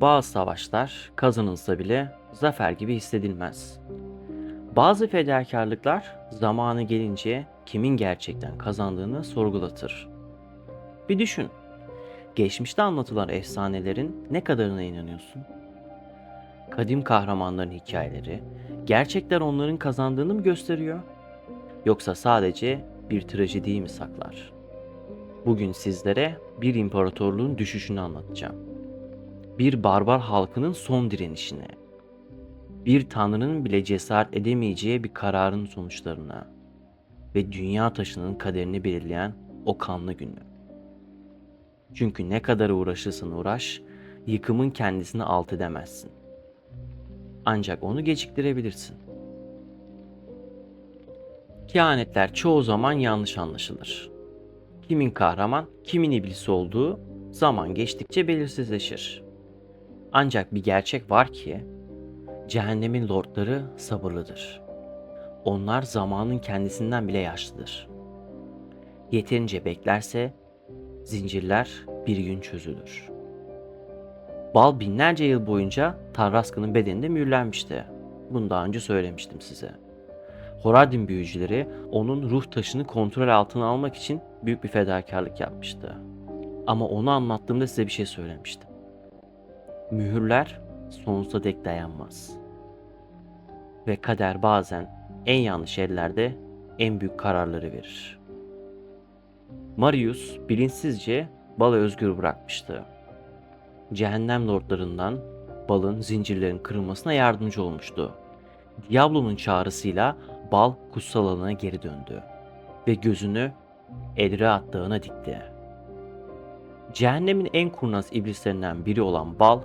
bazı savaşlar kazanılsa bile zafer gibi hissedilmez. Bazı fedakarlıklar zamanı gelince kimin gerçekten kazandığını sorgulatır. Bir düşün. Geçmişte anlatılan efsanelerin ne kadarına inanıyorsun? Kadim kahramanların hikayeleri gerçekten onların kazandığını mı gösteriyor? Yoksa sadece bir trajediyi mi saklar? Bugün sizlere bir imparatorluğun düşüşünü anlatacağım. Bir barbar halkının son direnişini, bir tanrının bile cesaret edemeyeceği bir kararın sonuçlarına ve dünya taşının kaderini belirleyen o kanlı günü. Çünkü ne kadar uğraşırsan uğraş, yıkımın kendisini alt edemezsin. Ancak onu geciktirebilirsin. Kehanetler çoğu zaman yanlış anlaşılır. Kimin kahraman, kimin iblis olduğu zaman geçtikçe belirsizleşir. Ancak bir gerçek var ki cehennemin lordları sabırlıdır. Onlar zamanın kendisinden bile yaşlıdır. Yeterince beklerse zincirler bir gün çözülür. Bal binlerce yıl boyunca Tarraska'nın bedeninde mühürlenmişti. Bunu daha önce söylemiştim size. Horadin büyücüleri onun ruh taşını kontrol altına almak için büyük bir fedakarlık yapmıştı. Ama onu anlattığımda size bir şey söylemiştim. Mühürler sonsuza dek dayanmaz. Ve kader bazen en yanlış ellerde en büyük kararları verir. Marius bilinçsizce balı özgür bırakmıştı. Cehennem lordlarından balın zincirlerin kırılmasına yardımcı olmuştu. Diablo'nun çağrısıyla bal kutsal alana geri döndü ve gözünü Edreat Dağı'na dikti. Cehennemin en kurnaz iblislerinden biri olan bal,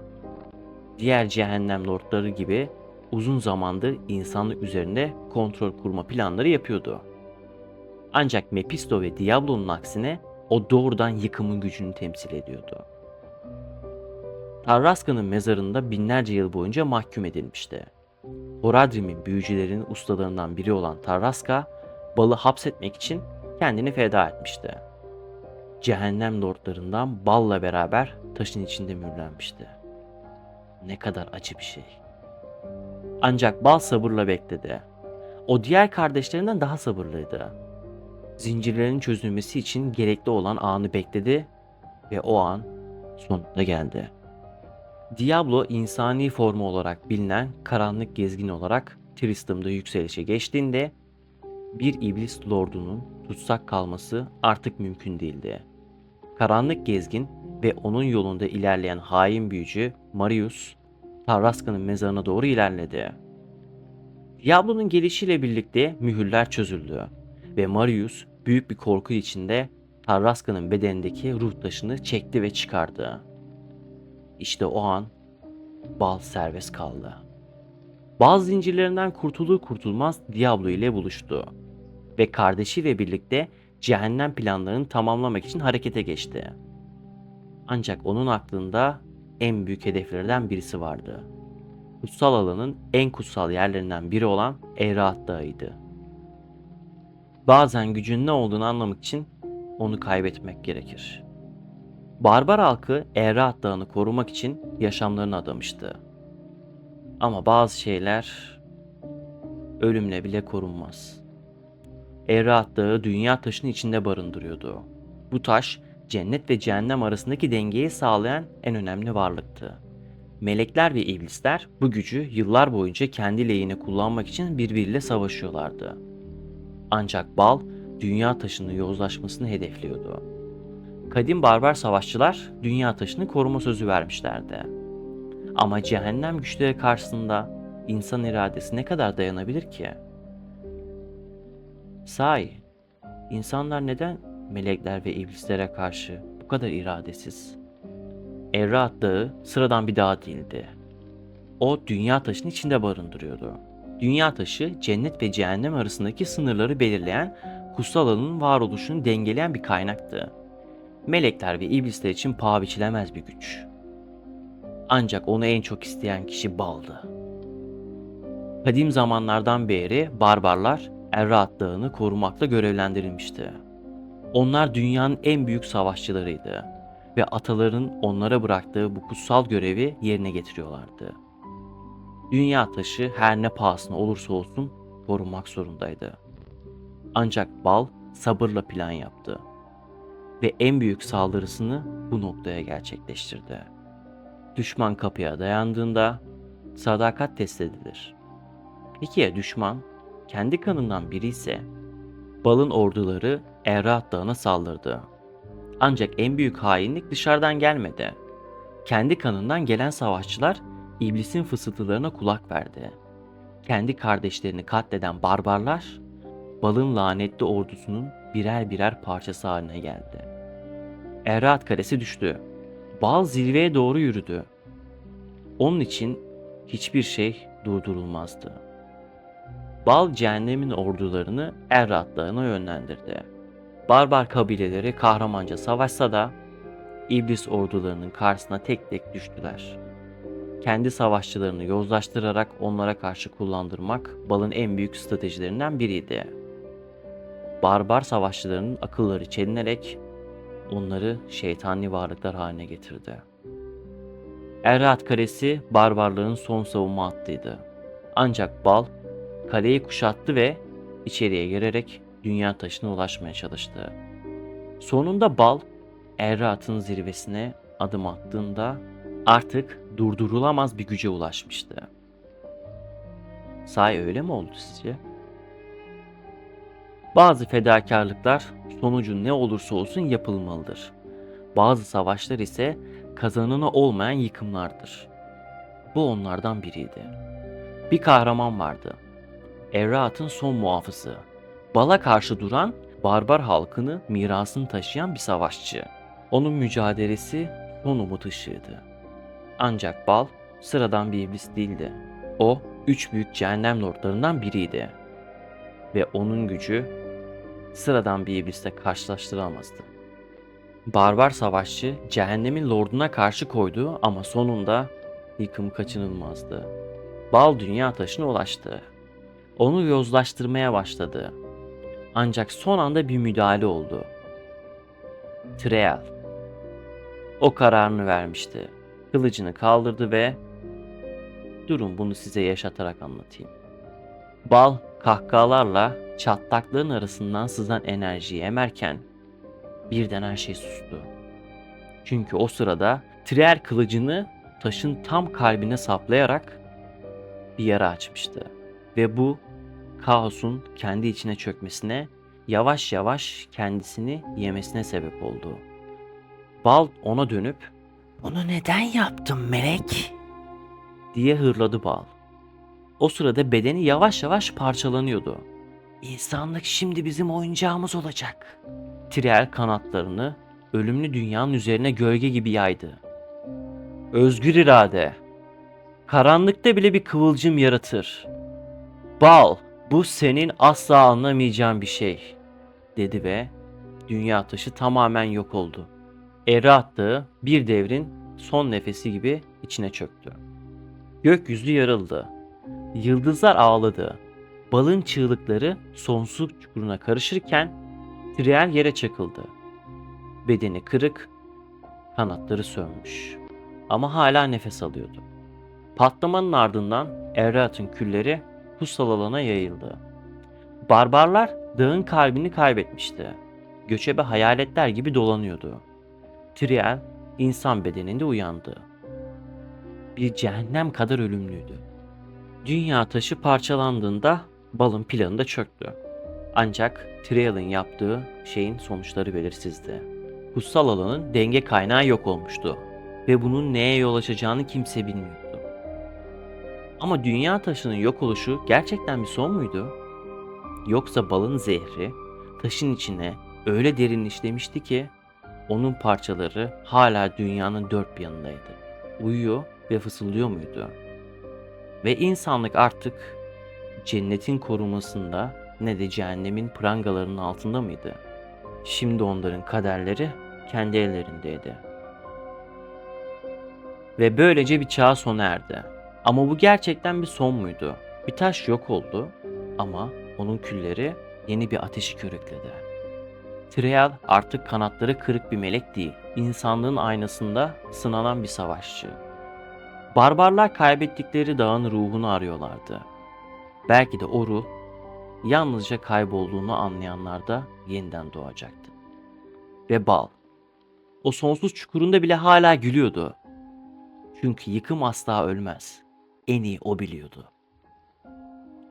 diğer cehennem lordları gibi uzun zamandır insanlık üzerinde kontrol kurma planları yapıyordu. Ancak Mephisto ve Diablo'nun aksine o doğrudan yıkımın gücünü temsil ediyordu. Tarraska'nın mezarında binlerce yıl boyunca mahkum edilmişti. Horadrim'in büyücülerin ustalarından biri olan Tarraska, balı hapsetmek için kendini feda etmişti. Cehennem lordlarından balla beraber taşın içinde mühürlenmişti. Ne kadar acı bir şey. Ancak bal sabırla bekledi. O diğer kardeşlerinden daha sabırlıydı. Zincirlerin çözülmesi için gerekli olan anı bekledi ve o an sonunda geldi. Diablo insani formu olarak bilinen karanlık gezgin olarak Tristan'da yükselişe geçtiğinde bir iblis lordunun tutsak kalması artık mümkün değildi. Karanlık gezgin ve onun yolunda ilerleyen hain büyücü Marius, Tarraska'nın mezarına doğru ilerledi. Diablo'nun gelişiyle birlikte mühürler çözüldü ve Marius büyük bir korku içinde Tarraska'nın bedenindeki ruh taşını çekti ve çıkardı. İşte o an Bal serbest kaldı. Bazı zincirlerinden kurtulur kurtulmaz Diablo ile buluştu ve kardeşiyle birlikte cehennem planlarını tamamlamak için harekete geçti. Ancak onun aklında en büyük hedeflerden birisi vardı. Kutsal alanın en kutsal yerlerinden biri olan Erahat Dağı'ydı. Bazen gücün ne olduğunu anlamak için onu kaybetmek gerekir. Barbar halkı Erahat Dağı'nı korumak için yaşamlarını adamıştı. Ama bazı şeyler ölümle bile korunmaz. Erahat Dağı dünya taşının içinde barındırıyordu. Bu taş cennet ve cehennem arasındaki dengeyi sağlayan en önemli varlıktı. Melekler ve iblisler bu gücü yıllar boyunca kendi lehine kullanmak için birbiriyle savaşıyorlardı. Ancak bal dünya taşının yozlaşmasını hedefliyordu. Kadim barbar savaşçılar dünya taşını koruma sözü vermişlerdi. Ama cehennem güçleri karşısında insan iradesi ne kadar dayanabilir ki? Sahi, insanlar neden melekler ve iblislere karşı bu kadar iradesiz? Errat Dağı sıradan bir dağ değildi. O dünya taşının içinde barındırıyordu. Dünya taşı cennet ve cehennem arasındaki sınırları belirleyen kutsal alanın varoluşunu dengeleyen bir kaynaktı. Melekler ve iblisler için paha biçilemez bir güç. Ancak onu en çok isteyen kişi Bal'dı. Kadim zamanlardan beri barbarlar Errat Dağı'nı korumakla görevlendirilmişti. Onlar dünyanın en büyük savaşçılarıydı ve ataların onlara bıraktığı bu kutsal görevi yerine getiriyorlardı. Dünya taşı her ne pahasına olursa olsun korunmak zorundaydı. Ancak Bal sabırla plan yaptı ve en büyük saldırısını bu noktaya gerçekleştirdi. Düşman kapıya dayandığında sadakat test edilir. Peki ya düşman kendi kanından biri ise Bal'ın orduları Errat Dağı'na saldırdı. Ancak en büyük hainlik dışarıdan gelmedi. Kendi kanından gelen savaşçılar iblisin fısıltılarına kulak verdi. Kendi kardeşlerini katleden barbarlar Bal'ın lanetli ordusunun birer birer parçası haline geldi. Errat Kalesi düştü. Bal zirveye doğru yürüdü. Onun için hiçbir şey durdurulmazdı. Bal cehennemin ordularını Errat Dağı'na yönlendirdi. Barbar kabileleri kahramanca savaşsa da iblis ordularının karşısına tek tek düştüler. Kendi savaşçılarını yozlaştırarak onlara karşı kullandırmak Bal'ın en büyük stratejilerinden biriydi. Barbar savaşçılarının akılları çelinerek onları şeytani varlıklar haline getirdi. Errat Kalesi barbarlığın son savunma hattıydı. Ancak Bal kaleyi kuşattı ve içeriye girerek dünya taşına ulaşmaya çalıştı. Sonunda Bal Errat'ın zirvesine adım attığında artık durdurulamaz bir güce ulaşmıştı. Sahi öyle mi oldu sizce? Bazı fedakarlıklar sonucu ne olursa olsun yapılmalıdır. Bazı savaşlar ise kazananı olmayan yıkımlardır. Bu onlardan biriydi. Bir kahraman vardı. Errat'ın son muhafızı. Bala karşı duran, barbar halkını mirasını taşıyan bir savaşçı. Onun mücadelesi son umut ışığıydı. Ancak Bal sıradan bir iblis değildi. O, üç büyük cehennem lordlarından biriydi. Ve onun gücü sıradan bir iblisle karşılaştırılamazdı. Barbar savaşçı cehennemin lorduna karşı koydu ama sonunda yıkım kaçınılmazdı. Bal dünya taşına ulaştı. Onu yozlaştırmaya başladı. Ancak son anda bir müdahale oldu. Trial. O kararını vermişti. Kılıcını kaldırdı ve durun bunu size yaşatarak anlatayım. Bal kahkahalarla çatlakların arasından sızan enerjiyi emerken birden her şey sustu. Çünkü o sırada Trier kılıcını taşın tam kalbine saplayarak bir yara açmıştı. Ve bu kaosun kendi içine çökmesine, yavaş yavaş kendisini yemesine sebep oldu. Bal ona dönüp "Bunu neden yaptın melek?" diye hırladı Bal. O sırada bedeni yavaş yavaş parçalanıyordu. İnsanlık şimdi bizim oyuncağımız olacak. Triel kanatlarını ölümlü dünyanın üzerine gölge gibi yaydı. Özgür irade. Karanlıkta bile bir kıvılcım yaratır. Bal, bu senin asla anlamayacağın bir şey, dedi ve dünya taşı tamamen yok oldu. Eri attığı bir devrin son nefesi gibi içine çöktü. Gökyüzü yarıldı. Yıldızlar ağladı. Balın çığlıkları sonsuz çukuruna karışırken Triel yere çakıldı. Bedeni kırık, kanatları sönmüş. Ama hala nefes alıyordu. Patlamanın ardından Errat'ın külleri kutsal alana yayıldı. Barbarlar dağın kalbini kaybetmişti. Göçebe hayaletler gibi dolanıyordu. Triel insan bedeninde uyandı. Bir cehennem kadar ölümlüydü. Dünya taşı parçalandığında balın planı da çöktü. Ancak Trial'ın yaptığı şeyin sonuçları belirsizdi. Kutsal alanın denge kaynağı yok olmuştu ve bunun neye yol açacağını kimse bilmiyordu. Ama dünya taşının yok oluşu gerçekten bir son muydu? Yoksa balın zehri taşın içine öyle derin işlemişti ki onun parçaları hala dünyanın dört bir yanındaydı. Uyuyor ve fısıldıyor muydu? Ve insanlık artık cennetin korumasında ne de cehennemin prangalarının altında mıydı? Şimdi onların kaderleri kendi ellerindeydi. Ve böylece bir çağ sona erdi. Ama bu gerçekten bir son muydu? Bir taş yok oldu ama onun külleri yeni bir ateşi körükledi. Trial artık kanatları kırık bir melek değil. insanlığın aynasında sınanan bir savaşçı. Barbarlar kaybettikleri dağın ruhunu arıyorlardı. Belki de o ruh yalnızca kaybolduğunu anlayanlarda yeniden doğacaktı. Ve bal. O sonsuz çukurunda bile hala gülüyordu. Çünkü yıkım asla ölmez. En iyi o biliyordu.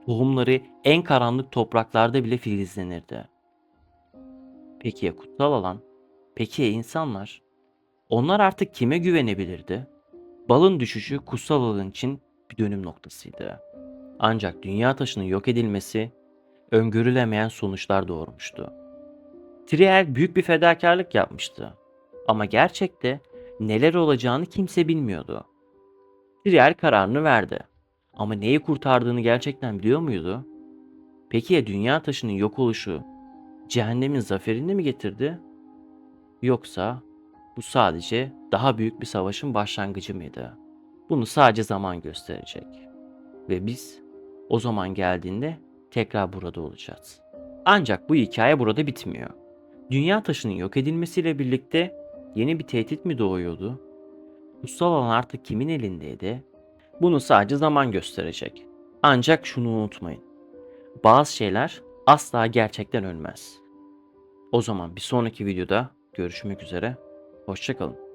Tohumları en karanlık topraklarda bile filizlenirdi. Peki ya kutsal alan? Peki ya insanlar? Onlar artık kime güvenebilirdi? Balın düşüşü kutsal alan için bir dönüm noktasıydı. Ancak dünya taşının yok edilmesi öngörülemeyen sonuçlar doğurmuştu. Triel büyük bir fedakarlık yapmıştı. Ama gerçekte neler olacağını kimse bilmiyordu. Triel kararını verdi. Ama neyi kurtardığını gerçekten biliyor muydu? Peki ya dünya taşının yok oluşu cehennemin zaferini mi getirdi? Yoksa bu sadece daha büyük bir savaşın başlangıcı mıydı? Bunu sadece zaman gösterecek. Ve biz o zaman geldiğinde tekrar burada olacağız. Ancak bu hikaye burada bitmiyor. Dünya taşının yok edilmesiyle birlikte yeni bir tehdit mi doğuyordu? Kutsal alan artık kimin elindeydi? Bunu sadece zaman gösterecek. Ancak şunu unutmayın. Bazı şeyler asla gerçekten ölmez. O zaman bir sonraki videoda görüşmek üzere. Hoşçakalın.